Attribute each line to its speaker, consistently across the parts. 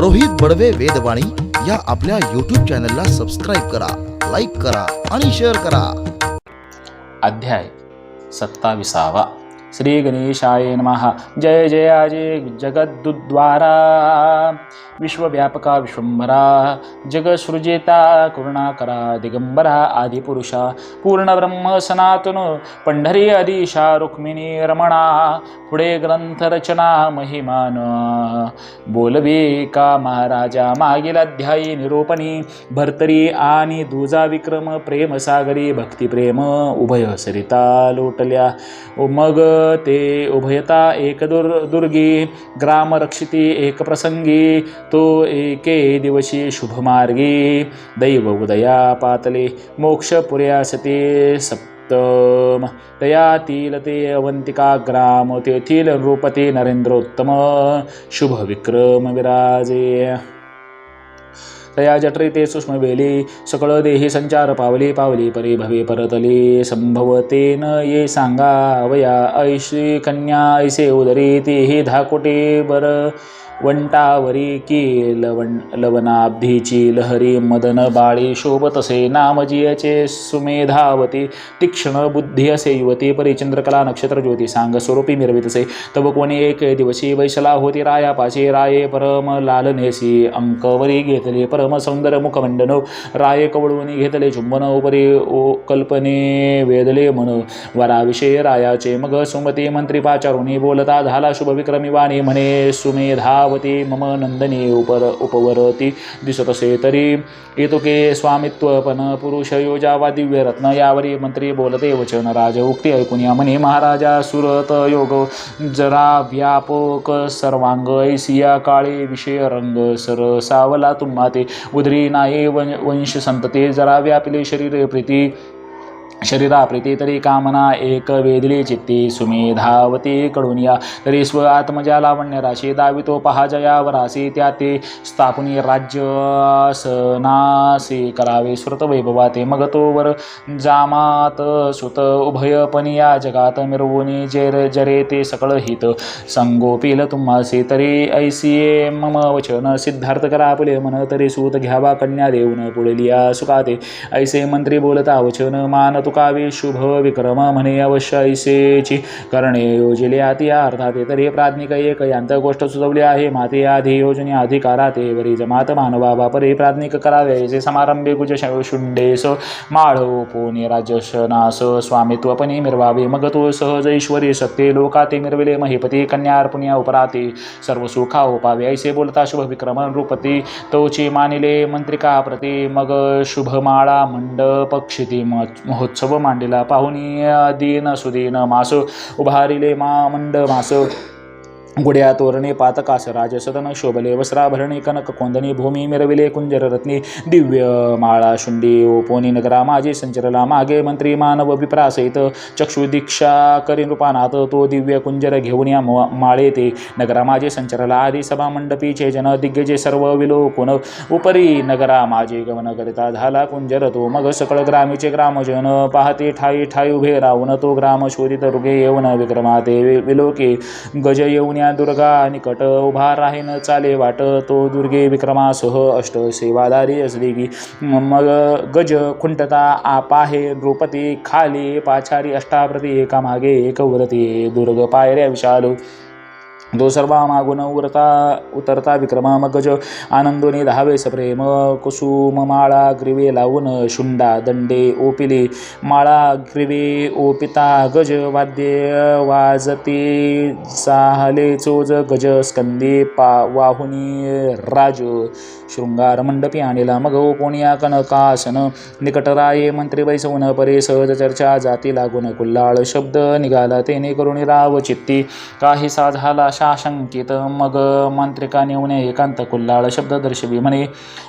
Speaker 1: रोहित बडवे वेदवाणी या आपल्या यूट्यूब चॅनलला सबस्क्राईब करा लाईक करा आणि शेअर करा.
Speaker 2: अध्याय सत्ताविसावा. श्री गणेशाय नमः। जय जयाजय जगद्दुद्वारा। विश्वव्यापका विश्वंभरा जगसृजेता करुणाकरा दिगंबरा आदिपुरुषा। पूर्णब्रह्म सनातन पंढरी अदिशा रुक्मिणी रमणा। पुढे ग्रंथरचना महिमान। बोलवे का महाराजा? मागील अध्यायी निरूपणी। भर्तरी आणि दुजा विक्रम प्रेमसागरी भक्तिप्रेम उभय सरिता लोटल्या। मग ते उभयता एक दुर् दुर्गी ग्रामरक्षिती एक प्रसंगी तो एके दिवशी शुभमार्गी। दैव उदया पातले मोक्षपुर्यासते सप्तम। तयातील ते अवंतिका ग्राम तेथील नृपती नरेंद्रोत्तम। शुभ विक्रम विराजे। तया जठरे ते सूक्ष्म वेली सकळ देही संचार पावली पावली परी भवे परतली. संभवतेन ये सांगा वया ऐशी कन्या ऐसे उदरी तेही धाकोटे बर. वंटावरी की लवण लवणाब्धीची लहरी मदन बाळी शोभतसे नामजियचे सुमेधावती तीक्ष्ण बुद्धी असे युवती परिचंद्रकला नक्षत्र ज्योती सांग स्वरूपी मिरवितसे तब कोणी एक दिवशी वैशला होती रायापाशी राये परम लालनेसी अंकवरी घेतले परम सौंदर मुखमंडन राय कवळवणी घेतले चुंबन उपरी ओ कल्पने वेदले मन. वराविषयी रायाचे मग सुमती मंत्री पाचारुणी बोलता झाला शुभविक्रमी वाणी म्हणे सुमेधावती मम नंदनी उपर उपवरती। दिसत असे तरी येतुके स्वामित्व पण पुरुष योजावा दिव्य रत्न यावरी मंत्री बोलते वचन राज उक्ती ऐकून या म्हणे महाराजा सुरत योग जरा व्यापक सर्वांग ऐसिया काळे विषय रंग सर सावला तुम्हा ते उदरी नाही वंश संतते जरा व्यापिले शरीर प्रीती। शरीरा प्रीती तरी कामना एक वेदली चित्ती सुमेधावती कडून या तरी स्व आत्मजा लावण्य राशी दावितो पहा जयावरासी त्या ते स्थापनी राज्य सनासी करावे श्रुत वैभवा ते मग तो वर जामात सुत उभयपणी या जगात मिरवुनी जेर जरे ते सकळ हित. संगोपील तुम्हासी तरी ऐसिये मम वचन सिद्धार्थ करा आपले मन तरी सूत घ्यावा कन्या देऊन पुढलिया सुखाते. ऐसे मंत्री बोलता वचन मान कावी शुभ विक्रम म्हणे अवश्य ऐसेची करणे योजिले आती अर्थात तरी प्राज्ञिक एक यांत गोष्ट सुचवली आहे माते आधी योजने अधिकारा वरी जमात मानवा हे प्राज्ञिक करावे ऐसे समारंभे गुज शुंडेस माळो पोने राजशनास स्वामित्व स्वामित्वपणे मिरवावे मग तो सहज ईश्वरी सत्ते लोकाते मिरविले महिपती कन्या अर्पुण्या उपराते सर्व सुखा उपावे ऐसे बोलता शुभ विक्रम नृपती तोची मानिले मंत्रिका प्रती मग शुभमाळा मंडप क्षिती महोत्सव। महोत्सव मांडिला पाहुणी दीन सुदीन मास उभारिले मा मंड मास। गुड्या तोरणे पातकास राजसदन शोभले वस्राभरणे कनक कोंदणी भूमी मिरविले कुंजर रत्नी दिव्य माळा शुंडी ओपोनी नगरा माझे संचरला मागे मंत्री मानव विप्रासहित चक्षु दीक्षा करी नृपानात तो दिव्य कुंजर घेऊन या म- माळे ते नगरा माझे संचरला आधी सभा मंडपीचे जन दिग्गजे सर्व विलोकुन उपरी नगरा माझे गमन करिता झाला कुंजर तो मग सकळ ग्रामीचे ग्रामजन पाहते ठाई ठाई उभे राहून तो ग्राम शोधित रुगे येऊन विक्रमाते वि- विलोके गज येऊन कन्या दुर्गा निकट उभा राहीन चाले वाट तो दुर्गे विक्रमासह अष्ट सेवाधारी असली की मग गज खुंटता आपाहे नृपती खाली पाछारी अष्टाप्रती एका मागे एक वरती. दुर्ग पायऱ्या विशालू दो सर्वा मागून उरता उतरता विक्रमा मगज आनंदोनी दहावेस प्रेम कुसुम माळा ग्रीवे लावून शुंडा दंडे ओपिली। माळा ग्रीवे ओपिता गज वाद्य वाजते। साहले चोज गज स्कंदे पा वाहुनी राज। शृंगार मंडपी आणिला मग पोणिया कनकासन निकटराये मंत्री बैसवून परे सहज चर्चा जाती लागून कुल्लाळ शब्द निघाला तेने करुणी राव चित्ती। काही साधाला शाशंकित मग मांत्रिका नेऊने एकांत कुल्लाळ शब्द दर्शवी म्हणे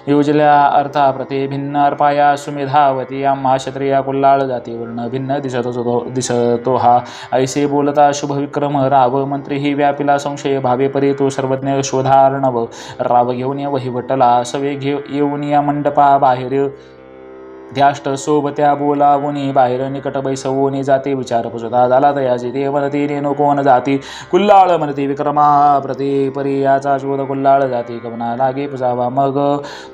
Speaker 2: योजल्या अर्थाप्रती भिन्न अर्पाया सुमेधावती आम्हा क्षत्रिया कुल्लाळ जातीवर्ण भिन्न दिसत होतो दिसतो हा. ऐसे बोलता शुभ विक्रम राव मंत्री ही व्यापिला संशय भावे परी तो सर्वज्ञ शोधार्णव. राव घेऊन या वहिवटला सवे घेऊ येऊन या मंडपा बाहेर ध्याष्ट सोबत्या बोलावुनी बाहेर निकट बैसवून जाते विचार पुसता. झाला तयाची ते म्हणती रेणू कोण जाती. कुल्लाळ म्हणते विक्रमा प्रति. परी याचा शोध कुल्लाळ जाती. कवना लागे पुजावा मग.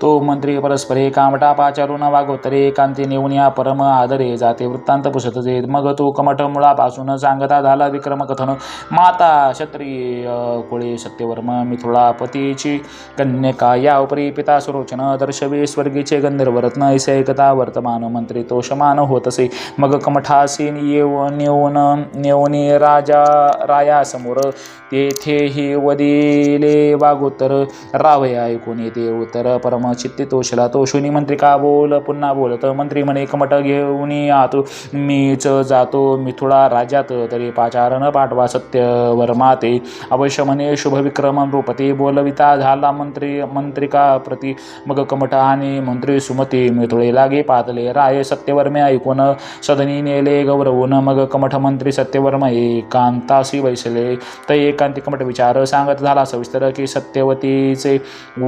Speaker 2: तो मंत्री परस्परे कामटा पाचारून वागोतरे कांती नेऊन या परम आदरे. जाते वृत्तांत पुसत जे मग तो कमठ मुळापासून सांगता झाला विक्रम कथन. माता क्षत्रिय कुळे सत्यवर्म मिथुळापतीची कन्यका. या उपरी पिता सुरोचन. दर्शवे स्वर्गीचे गंधर्वरत्न. ऐसे एकता वर्तमान मंत्री तोषमान होत असे मग कमठासीन येऊन नेऊन नेऊनी राजा रायासमोर तेथेही वदिले वागोतर रावय ऐकून येते उत्तर. परम तोषला तोषुनी मंत्री का बोल? पुन्हा बोलत मंत्री म्हणे कमठ घेऊन आत. मीच जातो मिथुळा राज्यात. तरी पाचारण पाठवा सत्य माते. अवश्य म्हणे शुभविक्रम नृपती. बोलविता झाला मंत्री मंत्रिका प्रती. मग कमठ आणि मंत्री सुमती. मिथुळे लागे पातले राय सत्यवर्मे ऐकून सदनी नेले गौरवून मग कमठ मंत्री सत्यवर्म एकांताशी बैसले तर एकांती कमठ विचार सांगत झाला सविस्तर की सत्यवतीचे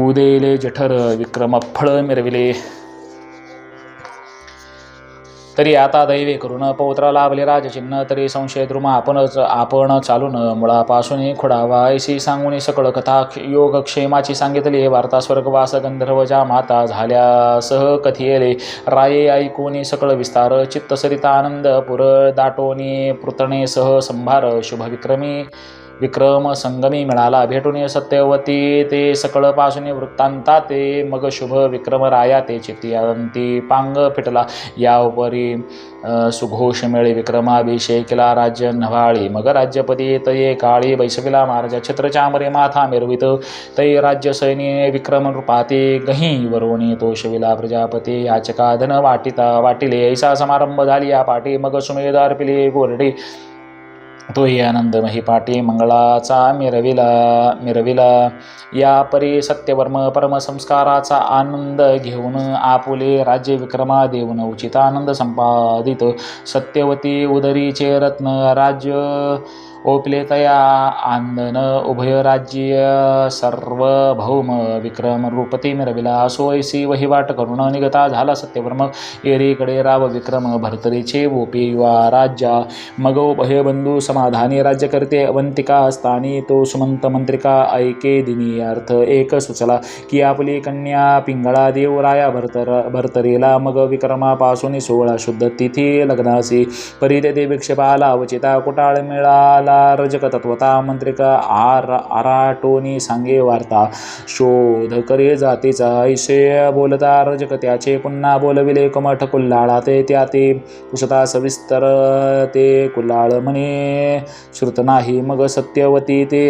Speaker 2: उदेले जठर विक्रम फळ मिरविले. तरी आता दैवे करून पौत्रा लाभले राजचिन्ह तरी संशय द्रुमा आपणच आपण चालून मुळापासून खुडावा. ऐशी सांगून सकळ कथा योगक्षेमाची सांगितली. वार्ता स्वर्गवास गंधर्वच्या माता झाल्या सह कथियले. राये ऐकून सकळ विस्तार चित्तसरिता आनंद पुर दाटोनी पृतणे सह संभार शुभविक्रमी. विक्रम संगमी मिळाला. भेटून सत्यवती ते सकळपासून वृत्तांता ते मग शुभ विक्रम राया ते चित्ती पांग फिटला. या उपरी सुघोष मिळे विक्रमाभिषेकला राज्य नव्हाळी मग राज्यपती तये काळी बैसविला महाराजा छत्रचामरे माथा मिरवित. तै राज्य सैनी विक्रम रूपाते गही वरुणी तोषविला प्रजापती. याचका धन वाटिता वाटिले. ऐसा समारंभ झाली या पाठी मग सुमेदार पिले गोरडे. तोही आनंद महिपाटी मंगळाचा मिरविला मिरविला. या परी सत्यवर्म परमसंस्काराचा आनंद घेऊन आपुले राज्य विक्रमा देऊन उचित आनंद संपादित. सत्यवती उदरीचे रत्न राज्य ओपलेतया आंदन उभय राज्य सार्वभौम विक्रम रूपती मिरविला असो ऐसी वहिवाट करून निगता झाला सत्यवर्म। एरीकडे राव विक्रम भरतरीचे ओपी युवा राज्या। मग उभय बंधू समाधानी राज्य करते अवंतिका स्थानी तो सुमंत मंत्रिका ऐके दिनी अर्थ एक सुचला की आपली कन्या पिंगळा देवराया भरतर भरतरीला मग विक्रमापासून सोळा शुद्ध तिथी लग्नासी। परिते देवीक्षेपाला अवचिता कुटाळ मिळाला। रजक तत्वता मंत्रिका आर आराटोनी सांगे वार्ता. शोध करे जातीचा ऐसे बोलता रजक त्याचे पुन्हा बोलविले कमठ कुल्हाळा ते त्या ते कुशता सविस्तर ते कुल्हाळ म्हणे श्रुत नाही मग सत्यवती ते.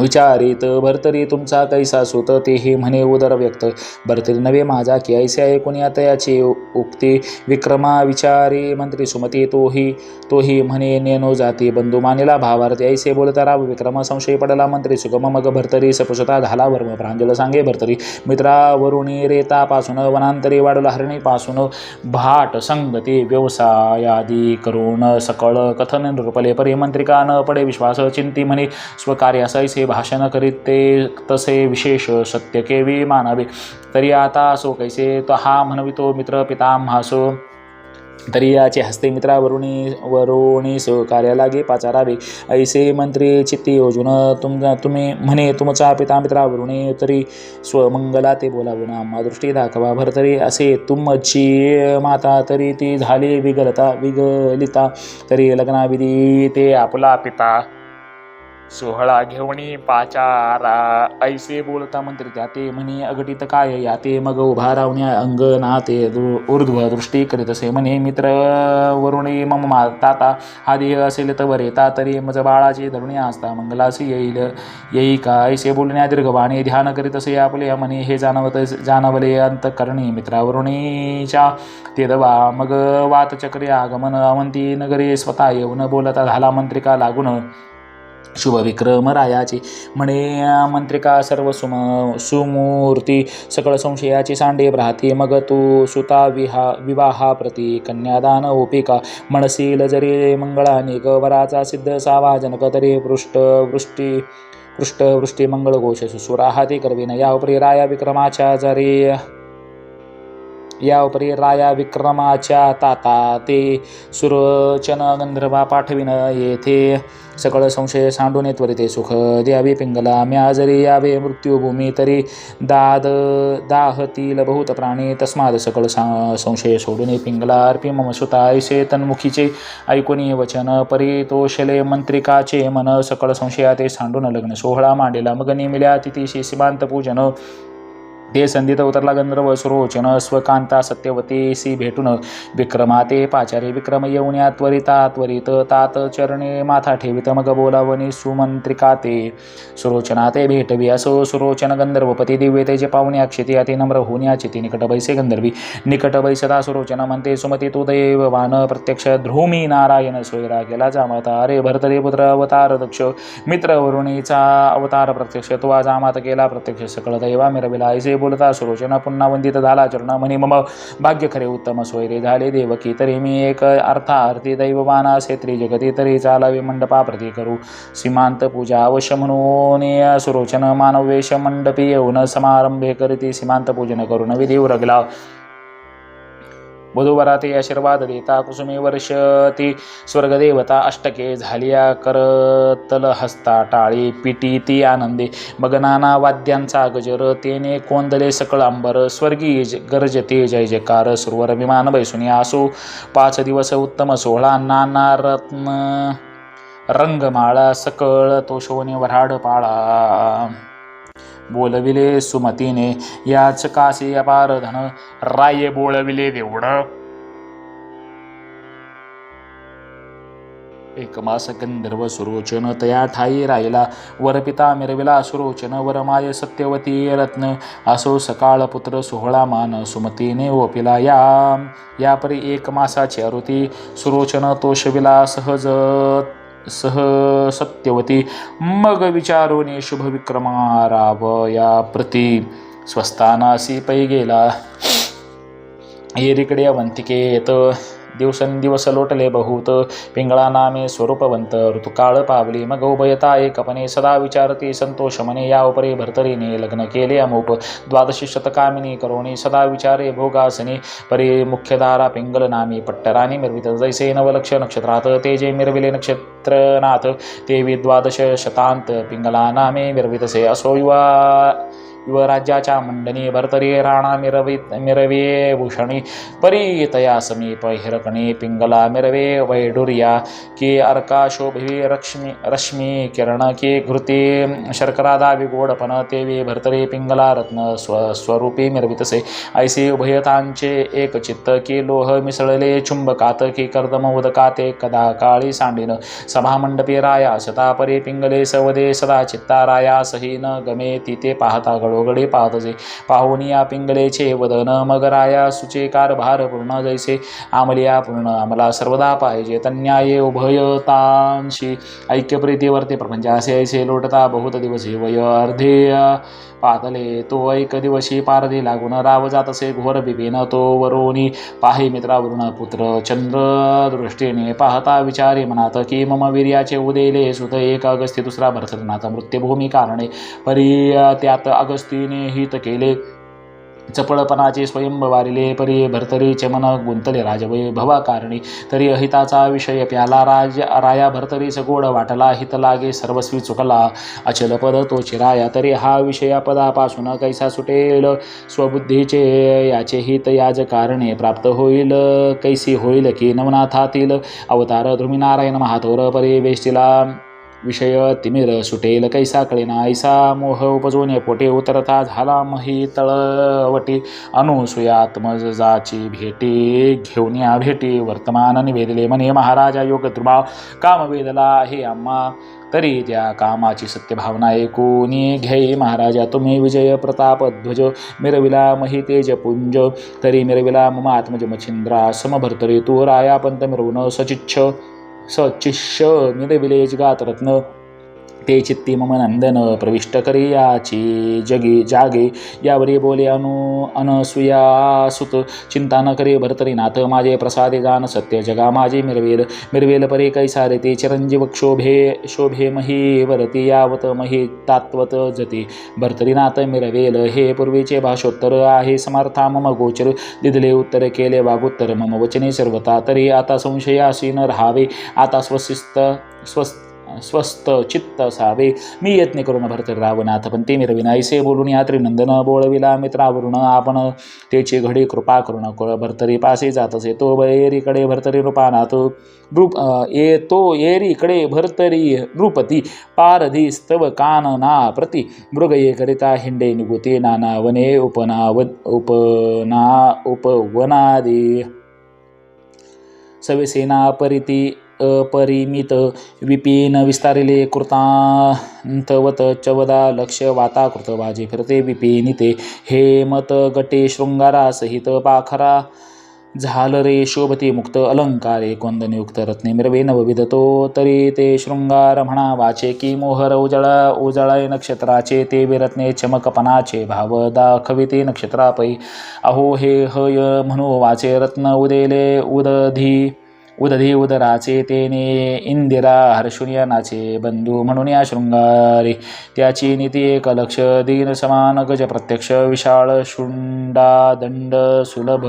Speaker 2: विचारित भरतरी तुमचा कैसा सुत? तेही म्हणे उदर व्यक्त. भरतरी नवे माझा की ऐसे ऐकून याची उक्ती विक्रमा विचारी मंत्री सुमती तोही तोही म्हणे नेनो जाती. बंधू मानेला भावार्थी ऐसे बोलता राव. विक्रम संशय पडला. मंत्री सुगम मग भरतरी सपुसता झाला. वर्म प्रांजल सांगे भरतरी मित्रावरुणी रेतापासून वनांतरी वाढला हरणीपासून भाट संगती व्यवसायादी करून सकळ कथन नृपले परी मंत्रिका न पडे विश्वास चिंती म्हणे स्वकार्यास ऐसे भाषण करीत ते तसे विशेष सत्य केवी मानावे. तरी आता असो कैसे तो हा म्हणवितो मित्र पितामहासो तरी याचे हस्ते मित्रावरुणी वरुणी सहकार्याला गे पाचारावे. ऐसे मंत्री चित्ती योजून तुम तुम्ही म्हणे तुमचा पिता मित्रावरुणी तरी स्वमंगला ते बोलावून आम्हा दृष्टी दाखवा भरतरी असे. तुमची माता तरी ती झाली विगलता विगलिता. तरी लग्नाविधी ते आपला पिता सोहळा घेऊनी पाचारा. ऐसे बोलता मंत्री त्या ते म्हणे अगटीत काय या ते मग उभा राहण्या अंगना ते ऊर्ध्व दृष्टी करीत असे म्हणे मित्र वरुणी मम मा- ताता. हा देह असेल तर येता तरी मज बाळाची धरुणी असता मंगलासी येईल. येई का? ऐसे बोलण्या दीर्घवाणी ध्यान करीत असे आपले म्हणे हे जाणवत जाणवले अंतकरणी. मित्रावरुणीच्या ते दवा मग वातचक्री आगमन अवंती नगरी स्वतः येऊन बोलता झाला मंत्रिका लागून. शुभविक्रम रायाचे म्हणे मंत्रिका सर्व सुम सुमूर्ती सकळ संशयाची सांडे भ्राती मग तू सुता विहा विवाहा प्रती कन्यादान ओपिका मनसील जरी मंगळानी वराचा सिद्ध सावा जनक तरी पृष्ठ वृष्टी पृष्ठवृष्टी मंगळ घोष सुसुरा हाती करविन या उपरी राया विक्रमाच्या जरी या उपरी राया विक्रमाच्या ताता ते सुरचन गंधर्वा पाठविन येथे. सकळ संशय सांडून त्वरिते सुख. द्यावी पिंगला म्या जरी यावे मृत्यूभूमी तरी दाद दाहतील बहुत प्राणी. तस्माद सकळ सा संशय सोडून पिंगला अर्पी मम सुता ऐसे तन्मुखीचे ऐकुनी वचन. परितोषले मंत्रिकाचे मन सकळ संशयाते सांडून लग्न सोहळा मांडिला. मग नेमिल्या तिथीशी सीमांत पूजन. ते संधीत उतरला गंधर्व सुरोचन स्वकांता सत्यवतीसी भेटून विक्रमा ते पाचारे विक्रम येऊन्या त्वरिता त्वरित तात चरणे माथा ठेवित. मग बोलावणी सुमंत्रिका ते सुरोचना ते भेटवी असो सुरोचन गंधर्वपती. दिव्य तेजे पाहुणे अक्षिती अति नम्र होण्याची चिती निकट बैसे गंधर्वी. निकट बैसदा सुरोचन म्हणते सुमती तू दैववान प्रत्यक्ष ध्रुमी नारायण सोयरा गेला जामता. अरे भरतरे पुत्र अवतार दक्ष. मित्र वरुणीचा अवतार प्रत्यक्ष तो आज गेला प्रत्यक्ष. सकळ दैवा मिरविला ऐसे बोलता सुरोचना पुन्हा वंदित झाला चरण म्हणे मम भाग्य खरे उत्तम सोयरे झाले देवकी तरी मी एक अर्थार्थी दैववान असे त्रिजगती तरी चालावे मंडपा प्रती करू. सीमांत पूजा अवश्य म्हणून या सुरोचन मानवेश मंडपी येऊन समारंभे करीती सीमांत पूजन करून विधी उरगला वधूवराते आशीर्वाद देता कुसुमे वर्षती स्वर्गदेवता अष्टके झालिया करतल हस्ता टाळी पिटी ती आनंदे मगनाना वाद्यांचा गजर तेने कोंदले सकळ अंबर स्वर्गीय ज- गरजते जय जयकार सुरवर विमान बैसुनी आसो पाच दिवस उत्तम सोहळा नाना रत्न रंगमाळा सकळ तो शोने वराड पाळा बोलविले सुमतीने. याच कासी अपार धन राये बोळविले देवड. एक मास गंधर्व सुरोचन तया ठाई राहिला. वरपिता मिरविला सुरोचन वरमाय सत्यवती रत्न. असो सकाळ पुत्र सोहळा मान सुमतीने ओपिला. या यापरी एक मासाची अरुती सुरोचन तोषविला सहज सह सत्यवती मग विचारोने शुभविक्रमाराव या प्रती स्वस्थानासी पै गेला येरीकडे अवंतिकेत. दिवसेंदिवस लोटले बहुत. पिंगळा नामे स्वरूपवंत ऋतुकाळ पावली मग उभयता एकपणे सदा विचारती संतोष मने या उपरे भरतरीने लग्न केले अमोप द्वादशी शतकामिनी करोणी सदा विचारे भोगासने परी मुख्यधारा पिंगल नामी पट्टराणी मिरवित. जैसे नवलक्ष नक्षत्रात ते जे मिरविले नक्षत्रनाथ ते द्वादश शतांत पिंगला नामे मिरवितसे असो युवा युवराज्याच्या मंडनी भरतरी राणा मिरवित मिरवे भूषणी परीतया समीप हिरकणी पिंगला मिरवे वैडुर्या के अर्का शोभिवी रक्ष्मी रश्मी किरण के घृते शर्करा दावी तेवी भरतरी पिंगला रत्न स्व स्वरूपी मिरवितसे ऐसे उभयतांचे एक चित्त की लोह मिसळले चुंबकात की कर्दम उदकाते कदा काळी सांडीन. सभामंडपी राया सतापरे पिंगले सवदे सदा चित्ता राया सही न गमे तिथे पाहता पाहत असे पाहुणी या पिंगळेचे वदन मगराया सुचे कारभार पूर्ण जैसे। आमलिया पूर्ण आम्हाला सर्वदा पाहिजे तन्याये उभयतांशी ऐक्यप्रीतीवरती प्रपंचासे ऐसे लोटता बहुत दिवसी वय अर्धे पातले। तो ऐक दिवशी पारधी लागून राव जात असे घोर बिपिन तो वरोनी पाहे मित्रावरुण पुत्र चंद्र दृष्टीने पाहता विचारे मनात की मम वीर्याचे उदेले सुत एक अगस्ती दुसरा भरतनाथ मृत्यूभूमी कारणे। परी त्यात अगस्तीने हित केले. चपळपणाचे स्वयं वारिले परी भरतरी मन गुंतले राजवैभवा कारणी तरी अहिताचा विषय प्याला राज राया भरतरी गोड वाटला हित लागे सर्वस्वी चुकला. अचल पद तो चिराया तरी हा विषया पदापासून कैसा सुटेल? स्वबुद्धीचे याचे हित याज कारणे प्राप्त होईल? कैसी होईल की नवनाथातील? अवतार ध्रुमीनारायण महाथोर परिवेष्टीला विषय तिमिर सुटेल कैसा कळेना ऐसा मोह उपजोने पोटे उतरता झाला मही तळवटी. अनुसुयात्मजाची भेटी घेऊन या भेटी. वर्तमान निवेदले म्हणे महाराजा योग दुर्भाव काम वेदला हे आम्हा. तरी त्या कामाची सत्यभावना ऐकूनी घ्याई महाराजा तुम्ही विजय प्रताप ध्वज मिरविला मही तेज पुंज. तरी मिरविला मम आत्मज मच्छिंद्रा समभर्तरी तू राया पंत मिरवून सचिच्छ. सचिश मिरविले गात रत्न ते चित्ती मम नंदन प्रविष्ट करियाची जगी जागे यावरी बोले अनु अनसुया सुत। चिंता न करे भरतरी नाथ माझे प्रसादे जान सत्य जगा माझे मिरवेल मिरवेल परे कैसारे ते चिरंजीव क्षोभे शोभे मही वरती यावत मही तात्वत जती। भरतरीनाथ मिरवेल हे पूर्वीचे भाषोत्तर आहे समर्था मम गोचर। दिदले उत्तर केले वागोत्तर मम वचने सर्वता तरी आता संशयासी न राहावे। आता स्वशिस्त स्वस्त स्वस्त चित्त असावे मी यत्न करून भरते रावनाथ पण ते मी रविनायसे बोलून या नंदन बोळविला मित्रावरुण आपण। त्याची घडी कृपा करून क- भरतरी पासे जात असे तो एरीकडे भरतरी रूपानाथ। रूप अ, ये तो एरीकडे भरतरी नृपती पारधी स्तव कानना प्रति मृगये करिता हिंडे निगुते नाना वने उपना व उपना उपवनादी। सवेसेना परिती अपरिमित विपिन विस्तारिले कृतांतवत चवदा लक्ष वाताकृत वाजे फिरते विपिनिते हेमत गटे शृंगारा सहित पाखरा. झालरे शोभते मुक्त अलंकारे कोंदनयुक्त रत्ने मिरवे नवविधतो तरी ते शृंगार म्हणा वाचे की मोहर उजळा उजळाय नक्षत्राचे ते विरत्ने चमकपणाचे भाव दाखविते नक्षत्रापै. अहो हे हय म्हणू वाचे रत्न उदेले उदधी. उदधी उदराचे तेने इंदिरा हर्षुनिया नाचे बंधू म्हणून या शृंगारी. त्याची नीती एक लक्ष दीन समान गज प्रत्यक्ष विशाळ शुंडा दंड सुलभ.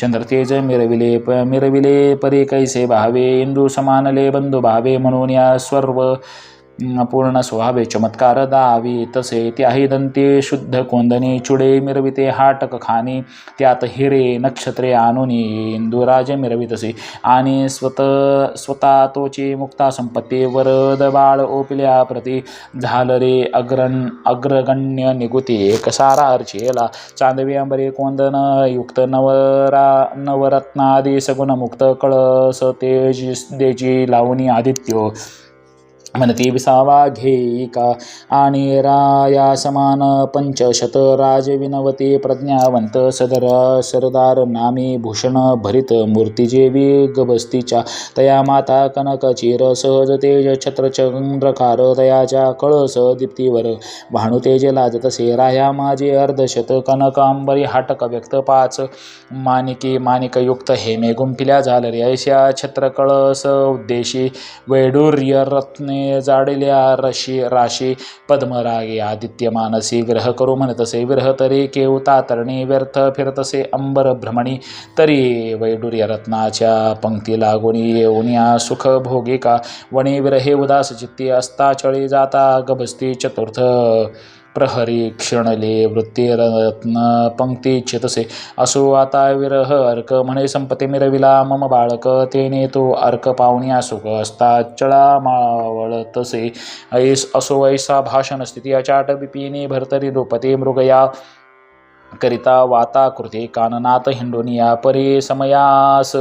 Speaker 2: चंद्रतेज मिरविले प मिरविले परी कैसे भावे? इंदू समानले बंधू भावे म्हणून या सर्व पूर्ण स्वभावे चमत्कार दावी तसे त्याही दंते शुद्ध कोंदने चुडे मिरविते हाटक खाणी त्यात हिरे नक्षत्रे आणुनी इंदुराज मिरवितसे. आणि स्वत स्वतः तोची मुक्ता संपत्ती वरद बाळ ओपिल्या प्रती झालरे अग्रण अग्रगण्य निगुती एकसारा अर्चेला चांदवी अंबरे कोंदन युक्त नवरा नवरत्नादी सगुण मुक्त कळस तेज देजी लावणी आदित्य. म्हणती विसावाघेयिका आणि राया समान पंचशत राजविनवती प्रज्ञावंत सदर सरदार नामी भूषण भरित मूर्तिजेवी गबस्तीच्या तया माता कनक चिर सहज तेज छत्र चंद्रकार तयाच्या कळस दीप्तीवर भाणू तेज लाजतसे राया माझे अर्धशत कनक अंबरी हाटक व्यक्त पाच. मानिकी मानिकयुक्त हेमे गुंफिल्या झाल ऐशा छत्र कळस उद्देशी वैडूर्य रत्ने जाडल्या रशी राशी पद्मरागे आदित्य मानसी ग्रह करू म्हणतसे विरह तरी केव तातरणी व्यर्थ फिरतसे अंबर भ्रमणी तरी वैडुर्य रत्नाच्या पंक्ती लागोनी येऊनिया सुख भोगिका वणी विरहे उदास चित्ती असता चळी जाता गबस्ती चतुर्थ प्रहरी क्षणले वृत्ती रत्न पंक्ती चितसे. असो आता विरह अर्क म्हणे संपते मिरविला मम बाळक तेने तो अर्क पाहुणी असुक असता चळा मावळ तसे ऐस असो ऐसा भाषण स्थिती अचाट बिपिनी भरतरी द्रौपदी मृगया. करिता वाताकृती काननाथ हिंडोनिया परे समयास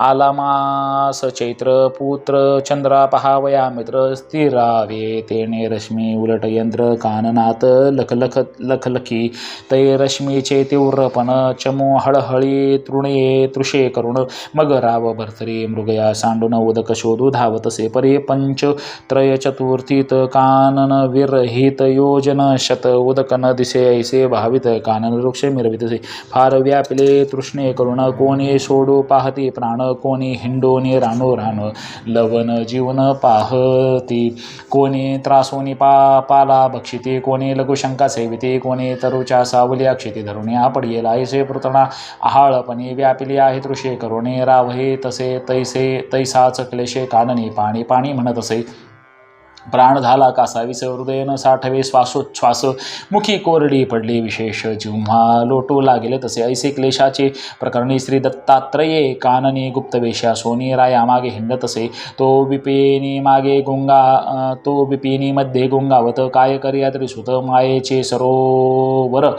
Speaker 2: आलामास चैत्र पुत्र चंद्रा पहावया मित्र स्थिरावे तेने रश्मी उलट यंत्र काननाथ लखलख लखलखी तै रश्मीचे तीव्रपण चमो हळहळी तृणे तृषे करुण मग राव भरतरी मृगया सांडून उदक शोधू धावतसे परे पंच त्रय चतुर्थीत कानन विरहित योजन शत उदक न दिसे ऐसे भावित कानन मोक्ष मिरवितसे फार व्यापिले तृष्णे करुण कोणी सोडू पाहती प्राण कोणी हिंडोनी रानो रान लवण जीवन पाहती कोणी त्रासोनी पा पाला भक्षिते कोणी लघुशंका सेविते कोणी तरुच्या सावली अक्षिते धरुणे आपडियेला ऐसे पृतना आहाळपणे व्यापिली आहे तृषे करुणे रावहे तसे तैसे तैसाच क्लेशे काननी पाणी पाणी म्हणत असे प्राण झाला कासावीस हृदय साठवे श्वासोच्छ्वास. मुखी कोरडी पडली विशेष जिव्हा लोटू लागेल तसे ऐसे क्लेशाचे प्रकरणी श्री दत्तात्रये काननी गुप्तवेशा सोनी राया मागे हिंडतसे तो बिपिनी मागे गुंगा तो बिपिनी मध्ये गुंगावत. काय करिया तरी सुत मायेचे सरोवर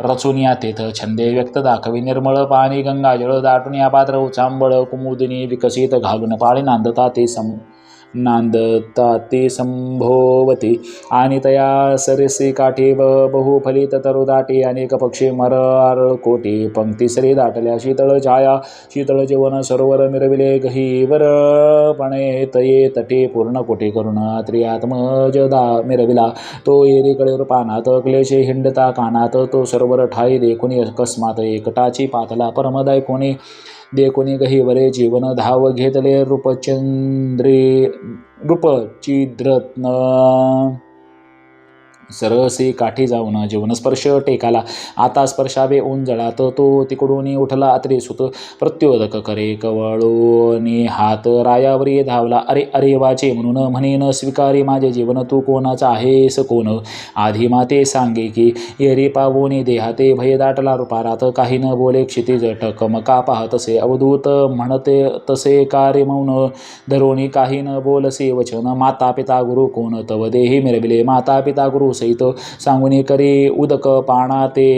Speaker 2: रचून या तेथ छंदे व्यक्त दाखवी. निर्मळ पाणी गंगाजळ दाटून या पात्र उचांबळ कुमुदिनी विकसित घालून पाळी नांदता ते सम नांदता ते संभोवती. आणि तया सरसी काठी ब बहुफलित तरुदाटी अनेक पक्षी मरार कोटी. दाटल्या शीतळ छाया शीतळ जीवन सरोवर मिरविले गहीवर पणे. तये तटे पूर्ण कोटी करुण त्रियात्मजदा मिरविला. तो एरीकडे पानात क्लेशे हिंडता कानात. तो सरोवर ठाई देखुनी अकस्मात एकटाची पातला परमदाय कोणी देखुनी गहीवरे जीवन धाव घेतले रूपचंद्री रूपचिद्रत्न. सरसी काठी जाऊन जीवनस्पर्श टेकाला. आता स्पर्शावे ऊन जळात तो तिकडून उठला अत्रे सुत प्रत्योदक करे कवळोनी हात रायावरी धावला. अरे अरे वाचे म्हणून म्हणेन स्वीकारी माझे जीवन तू कोणाचा आहेस कोण? आधी माते सांगे की येरी पावोनी देहाते भय दाटला रुपारात. काही न बोले क्षितिज टकमका पाहतसे अवधूत म्हणते तसे कार्य मौन? धरोणी काही न बोलसे वचन माता पिता गुरु कोण? तव देही मिरविले माता पिता गुरु सहित सांगुनी करी उदक पाणा ते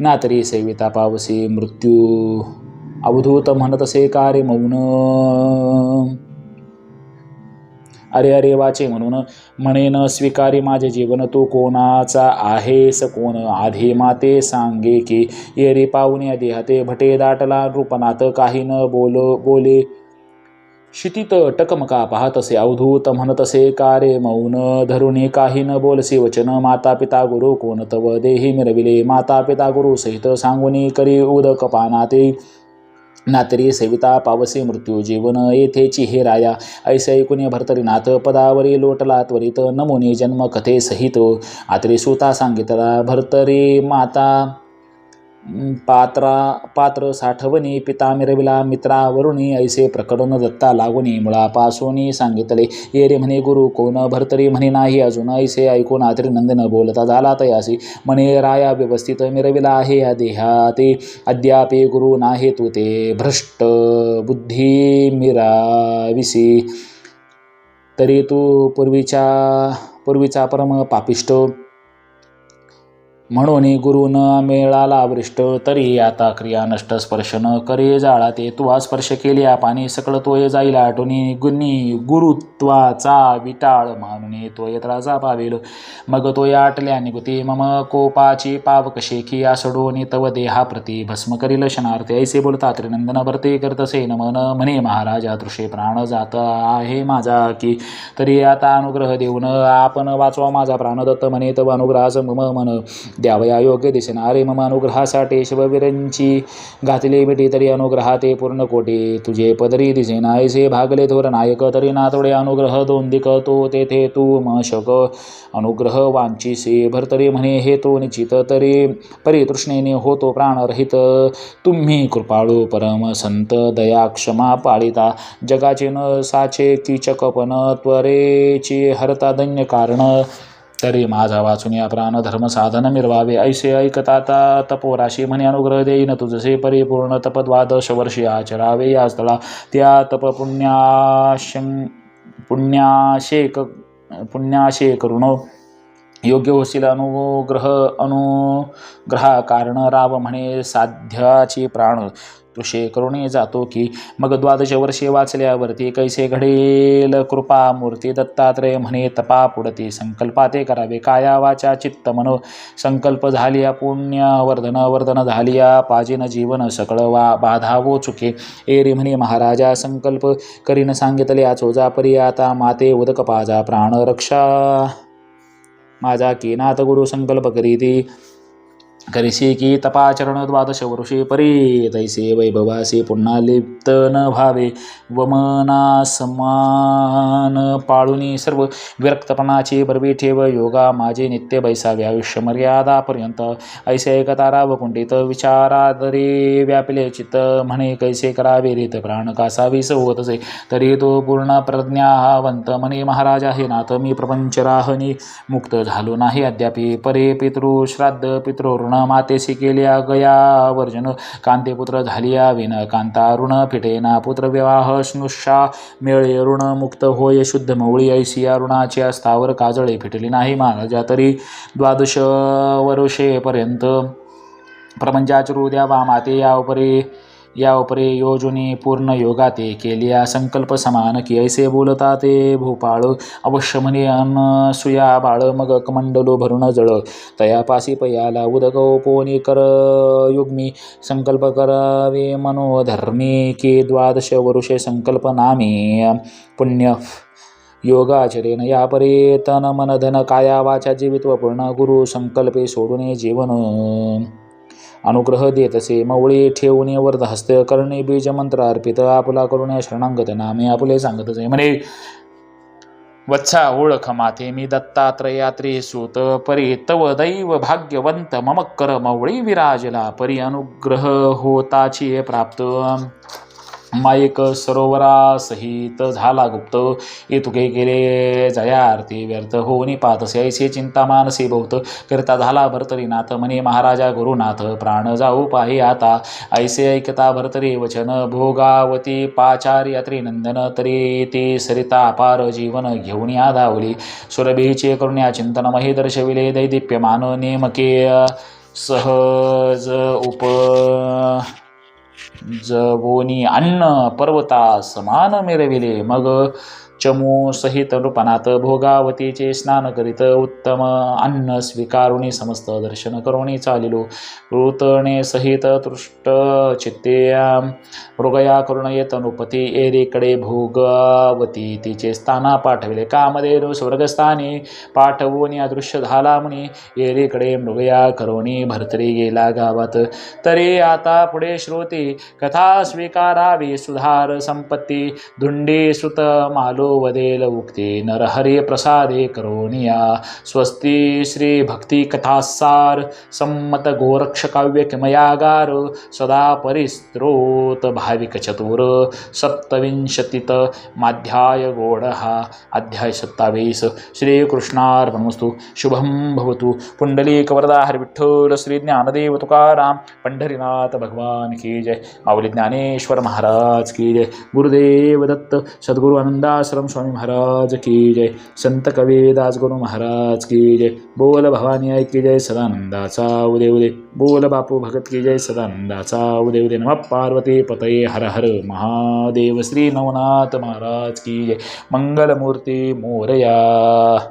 Speaker 2: नातरी सेविता पावसी मृत्यू. अवधूत म्हणतसे कार्य मौन. अरे अरे वाचे म्हणून म्हणेन स्वीकारी माझे जीवन तू कोणाचा आहेस कोण आधी माते सांगे की येरी पाहुणे देहाते भटे दाटला रूपनात काही न बोल बोले. शितीत टकमका पाहतसे अवधूत म्हणतसे कारे मौन धरुणी काही न बोलसे वचन माता पिता गुरु कोण तव देही मिरविले माता पिता गुरु सहित सांगुनी करी उदक पानाते. नातरी सविता पावसे मृत्यू जीवन येथेची हे राया ऐसे ऐकून भरतरीनाथ पदावरी लोटला त्वरित नमुने जन्म कथे सहित. आतरी सुता सांगितला भरतरी माता पात्रा पात्र साठवणी पिता मिरविला मित्रावरुणी ऐसे प्रकरण दत्ता लागुनी मुळापासून सांगितले. ये रे म्हणे गुरु कोण भरतरी म्हणे नाही अजून ऐसे ऐकून आतरी नंदन बोलता झाला तयासी. म्हणे राया व्यवस्थित मिरविला आहे या देहाते. अद्यापे गुरु नाही तू ते भ्रष्ट बुद्धी मिराविसी. तरी तू पूर्वीच्या पूर्वीचा परम पापिष्ट म्हणून गुरु न मिळाला वृष्ट तरी आता क्रिया नष्ट स्पर्श न करे जाळा ते तुवा स्पर्श केले पाणी सकळ तोय जाईल आठवणी गुन्नी गुरुत्वाचा विटाळ म्हणून तोय त्राजा पावेल. मग तोय आटल्या निगुती मम कोपाची पावक शेखी आसडोनी तव देहा प्रती भस्म करील शनार्थे. ऐसे बोलता त्रिनंदन भरते करतसे नमन म्हणे महाराजा तृषे प्राण जात आहे माझा की. तरी आता अनुग्रह देऊन आपण वाचवा माझा प्राणदत्त म्हणे तव अनुग्रहास मम मन. द्यावया योग्य दिसेन अरे मम अनुग्रहासाठी शिववीरांची घातली मिठी तरी अनुग्रहा ते पूर्ण कोटी तुझे पदरी दिसेना ऐसे भागले थोर नायक तरी ना थोडे अनुग्रह दोन दिक तो तेथे तू म शक अनुग्रह वांचिसे भरतरी म्हणे हे तो निश्चित तरी परितृष्णेने होतो प्राणरहित. तुम्ही कृपाळू परम संत दया क्षमा पाळिता. जगाचे न साचे किचकपन त्वरेची हरता धन्य कारण. तरी माझा वाचून या प्राण धर्म साधन मिरवावे. ऐसे ऐकताता तपोराशी म्हणे अनुग्रह देईन तुझसे परिपूर्ण तपद्वादश वर्षी आचरावे. या स्थळा त्या तप पुण्याश पुण्याशेक पुण्याशे करुण योग्य होशील अनुग्रह अनुग्रहा कारण राव म्हणे साध्याची प्राण तृषे करुणे जातो की मग द्वादश वर्षे वाचल्यावरती कैसे घडेल कृपा मूर्ती दत्तात्रय म्हणे तपा पुढते संकल्पाते करावे. काया वाचा चित्त मनो. संकल्प झालिया पुण्य वर्धन वर्धन झालिया पाजिन जीवन सकळ वा बाधावो चुके. एरी म्हणे महाराजा संकल्प करीन सांगितले आचोजा परी आता माते उदक पाजा प्राण रक्षा. माझा कीनाथ गुरु संकल्प करीती. करिसी की तपाचरण द्वादश वर्षे परी तैसे वैभवासे पुन्हा लिप्त न भावे वमना समान पाळुनी सर्व विरक्तपणाची बरबी ठेव योगा माझे नित्य बैसावे आयुष्य मर्यादापर्यंत ऐसे ऐकता राव कुंडित विचारादरी व्यापले चित्त म्हणे कैसे करावे रीत प्राण कासावी होतसे तरी तो पूर्ण प्रज्ञावंत म्हणे महाराज आहे नाथ मी प्रपंचराहनी मुक्त झालो नाही. अद्यापि परे पितृ श्राद्ध पितृ ऋण मातेसी केल्या गया वर्जन कांतेपुत्र झालिया विन कांता अरुण फिटेना पुत्र विवाह स्नुषा मेळे ऋण मुक्त होय शुद्ध मवळी ऐसिया ऋणाच्या स्थावर काजळे फिटली नाही मानजा तरी. द्वादश वर्षेपर्यंत प्रपंचाचरू द्यावा माते या उपरी या उपरे योजुनी पूर्ण योगा ते केलिया संकल्प समान की ऐसे बोलता ते भूपाळ। अवश्य म्हणे अनसुया बाळ मग कमंडलो भरून जळ। तयापासी पयाला उदक पोनी कर युग्मी। संकल्प करावे मनोधर्मी की द्वादश वरुषे संकल्प नामी। पुण्य। योगाचरेन या परे तन मन धन काया वाचा जीवित्व पूर्ण। गुरु संकल्पे सोडून जीवन। अनुग्रह देत असे मवळी ठेवणे वर्ध हस्त करणे बीज मंत्र अर्पित आपला करुणे शरणांगत नामे सांगतच आहे म्हणे वत्सा ओळख माथे मी दत्तात्रयात्री सूत परी तव दैव भाग्यवंत मम कर मवळी विराजला परी अनुग्रह होताची प्राप्त. मायक सरोवरा सहित झाला गुप्त. ये तुके केले जया आरती व्यर्थ होऊनी पातसे ऐसे चिंता मानसी बहुत करता झाला भरतरीनाथ. म्हणे महाराजा गुरुनाथ प्राण जाऊ पाही आता. ऐसे ऐकता भरतरी वचन. भोगावती पाचार्य नंदन तरी ती सरिता अपार जीवन घेऊन या धावली. सुरभीचे करुण्या चिंतन मही दर्शविले दैदिप्यमान. नेमके सहज उप जबोनी अन्न पर्वता समान मिरविले. मग चमू सहित नृपनाथ भोगावतीचे स्नान करीत उत्तम अन्न स्वीकारुणी समस्त दर्शन करुणी चालिलो. ऋतणे सहित तृष्ट चित्ते मृगया करुण येत नृपती एरीकडे भोगावती. तिचे स्थाना पाठविले कामधेनु स्वर्गस्थानी पाठवून अदृश्य झाला म्हणी एरीकडे मृगया करुणी भरतरी गेला गावात. तरी आता पुढे श्रोती कथा स्वीकारावी सुधार संपत्ती. धुंडी सुत मालो वदेल उक्ते नरहरी प्रसादे करोनिया स्वस्ती श्री भक्ती कथासार संमत गोरक्ष काव्य किमयागार सदा परिस्त्रोत भाविक चतुर सप्तविंशतित माध्याय गोड हा अध्याय सत्तावीस। श्रीकृष्णार्पणमस्तु। शुभं भवतु। पुंडलीकवरदा हरविठ्ठल श्री ज्ञानदेव तुकाराम पंढरीनाथ भगवान की जय। माऊली ज्ञानेश्वर महाराज की जय। गुरुदेव दत्त सद्गुरु आनंदाश्रम स्वामी महाराज की जय. संत कबीरदास गुरु महाराज की जय. बोल भवानी आई की जय सदानंदाचा उदय उदय बोल बापू भगत की जय सदानंदाचा उदय उदय नम पार्वती पतये हर हर महादेव. श्री नवनाथ महाराज की जय. मंगलमूर्ती मोरया.